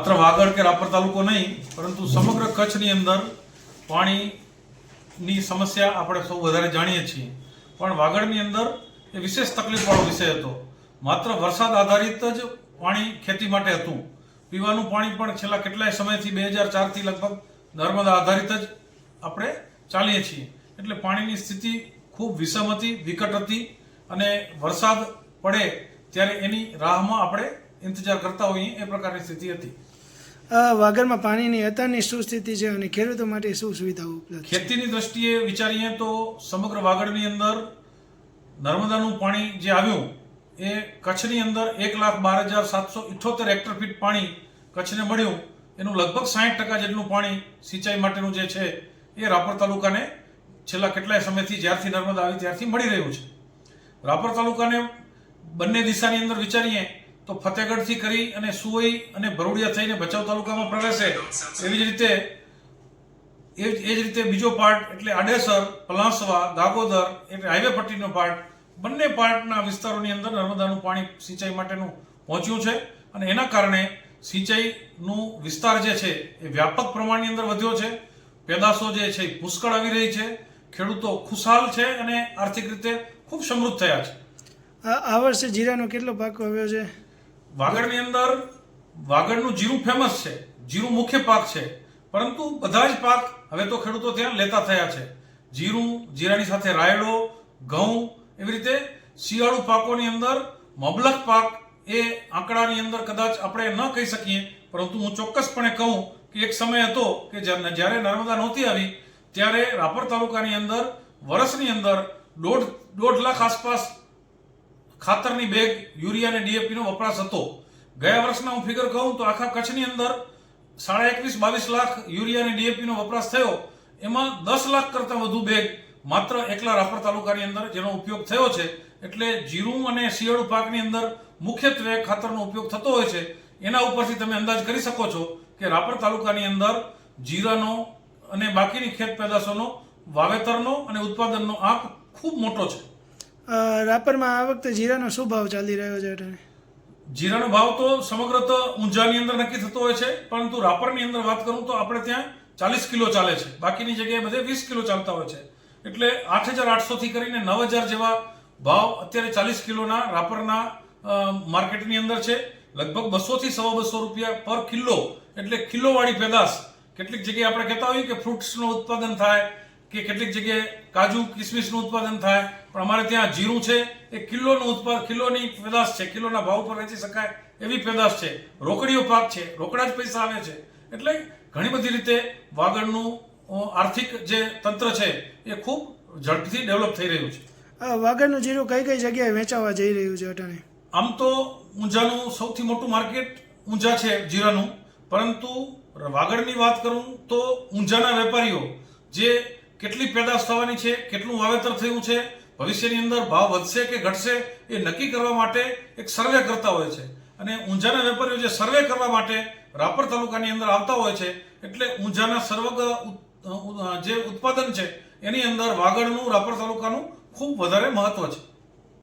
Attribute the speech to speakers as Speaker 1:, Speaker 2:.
Speaker 1: માત્ર વાગડ કે રાપર તાલુકો નહીં, પરંતુ સમગ્ર કચ્છની અંદર પાણીની સમસ્યા આપણે સૌ વધારે જાણીએ છીએ. પણ વાગડની અંદર એ વિશેષ તકલીફવાળો વિષય હતો. માત્ર વરસાદ આધારિત જ પાણી ખેતી માટે હતું. પીવાનું પાણી પણ છેલ્લા કેટલાય સમયથી બે હજાર ચારથી લગભગ નર્મદા આધારિત જ આપણે ચાલીએ છીએ. એટલે પાણીની સ્થિતિ ખૂબ વિષમ હતી, વિકટ હતી અને વરસાદ પડે ત્યારે એની રાહમાં આપણે ઇંતજાર કરતા હોઈએ એ પ્રકારની સ્થિતિ હતી.
Speaker 2: આ વાગડમાં પાણીની અત્યારની શું સ્થિતિ છે અને ખેડૂતો માટે શું સુવિધાઓ ઉપલબ્ધ
Speaker 1: ખેતીની દ્રષ્ટિએ વિચારીએ તો સમગ્ર વાગડની અંદર નર્મદાનું પાણી જે આવ્યું, એ કચ્છની અંદર એક લાખ બાર હજાર સાતસો ઇઠોતેર હેક્ટર ફીટ પાણી કચ્છને મળ્યું. એનું લગભગ સાઠ ટકા જેટલું પાણી સિંચાઈ માટેનું જે છે, એ રાપર તાલુકાને છેલ્લા કેટલાય સમયથી જ્યારથી નર્મદા આવી ત્યારથી મળી રહ્યું છે. રાપર તાલુકાને બંને દિશાની અંદર વિચારીએ તો ફતેગઢથી કરી અને સુવઈ અને ભરૂડિયા થઈને ભચાઉ તાલુકામાં પ્રવેશે. એવી જ રીતે, એ જ રીતે બીજો પાર્ટ એટલે આડેસર પલાસવા ગાગોદર એટલે હાઈવે પટ્ટીનો પાર્ટ બંને પાર્ટના વિસ્તારોની અંદર નર્મદાનું પાણી સિંચાઈ માટેનું પહોંચ્યું છે. અને એના કારણે સિંચાઈનું વિસ્તાર જે છે, એ વ્યાપક પ્રમાણની અંદર વધ્યો છે. પેદાશો જે છે પુષ્કળ આવી રહી છે. ખેડૂતો ખુશહાલ છે અને આર્થિક રીતે ખૂબ સમૃદ્ધ થયા છે.
Speaker 2: આ વર્ષે જીરાનો કેટલો પાક આવ્યો છે?
Speaker 1: વાગડની અંદર વાગડનું જીરું ફેમસ છે. જીરું મુખ્ય પાક છે. પરંતુ બધા જ પાક હવે તો ખેડૂતો ત્યાં લેતા થયા છે. જીરું, જીરાની સાથે રાયડો, ઘઉં એવી રીતે શિયાળુ પાકોની અંદર મબલક પાક એ આંકડાની અંદર કદાચ આપણે ન કહી શકીએ, પરંતુ હું ચોક્કસપણે કહું કે એક સમય હતો કે જ્યારે નર્મદા નહોતી આવી, ત્યારે રાપર તાલુકાની અંદર વર્ષની અંદર દોઢ દોઢ લાખ આસપાસ ખાતરની બેગ, યુરિયા અને ડીએપીનો વપરાશ હતો. ગયા વર્ષના હું ફિગર કહું તો આખા કચ્છની અંદર સાડા એકવીસ, બાવીસ લાખ યુરિયા અને ડીએપીનો વપરાશ થયો. એમાં દસ લાખ કરતાં વધુ બેગ માત્ર એકલા રાપર તાલુકાની અંદર જેનો ઉપયોગ થયો છે. એટલે જીરું અને શિયાળુ પાકની અંદર મુખ્યત્વે ખાતરનો ઉપયોગ થતો હોય છે. એના ઉપરથી તમે અંદાજ કરી શકો છો કે રાપર તાલુકાની અંદર જીરાનો અને બાકીની ખેત પેદાશોનો, વાવેતરનો અને ઉત્પાદનનો આંક ખૂબ મોટો છે.
Speaker 2: રાપરમાં આ વખતે જીરાનો શું ભાવ ચાલી રહ્યો છે અટાણે?
Speaker 1: જીરાનો ભાવ તો સમગ્રત ઊંઝાની અંદર નક્કી થતો હોય છે, પરંતુ રાપરની અંદર વાત કરું તો આપણે ત્યાં ચાલીસ કિલો ચાલે છે. બાકીની જગ્યાએ બધે વીસ કિલો ચાલતા હોય છે. એટલે આઠ હજાર આઠસોથી કરીને નવ હજાર જેવા ભાવ અત્યારે ચાલીસ કિલોના રાપરના માર્કેટની અંદર છે. લગભગ બસોથી સવા બસો રૂપિયા પર કિલો. એટલે કિલોવાળી પેદાશ. કેટલીક જગ્યાએ આપણે કહેતા હોઈએ કે ફ્રૂટ્સનું ઉત્પાદન થાય કે કેટલીક જગ્યાએ કાજુ કિસમિસનું ઉત્પાદન થાય પણ અમારે ત્યાં જીરું છે એ કિલોનું ઉત્પાદન કિલોની પેદાશ છે કિલોના ભાવ પર વેચી શકાય એવી પેદાશ છે. રોકડીયો પાક છે રોકડા જ પૈસા આવે છે. એટલે ઘણી બધી રીતે વાગડનું આર્થિક જે તંત્ર છે એ ખૂબ ઝડપથી ડેવલપ થઈ રહ્યું છે.
Speaker 2: વાગડનું જીરું કઈ કઈ જગ્યાએ વેચાવા જઈ રહ્યું છે અટાણે?
Speaker 1: આમ તો ઊંઝાનું સૌથી મોટું માર્કેટ ઊંઝા છે જીરાનું. પરંતુ વાગડની વાત કરું તો ઊંઝાના વેપારીઓ જે કેટલી પેદાશ થવાની છે, કેટલું વાવેતર થયું છે, ભવિષ્યની અંદર ભાવ વધશે કે ઘટશે એ નક્કી કરવા માટે એક સર્વે કરતા હોય છે. અને ઊંઝાના વેપારીઓ જે સર્વે કરવા માટે રાપર તાલુકાની અંદર આવતા હોય છે, એટલે ઊંઝાના સર્વગ જે ઉત્પાદન છે, એની અંદર વાગડનું રાપર તાલુકાનું ખૂબ વધારે મહત્વ છે.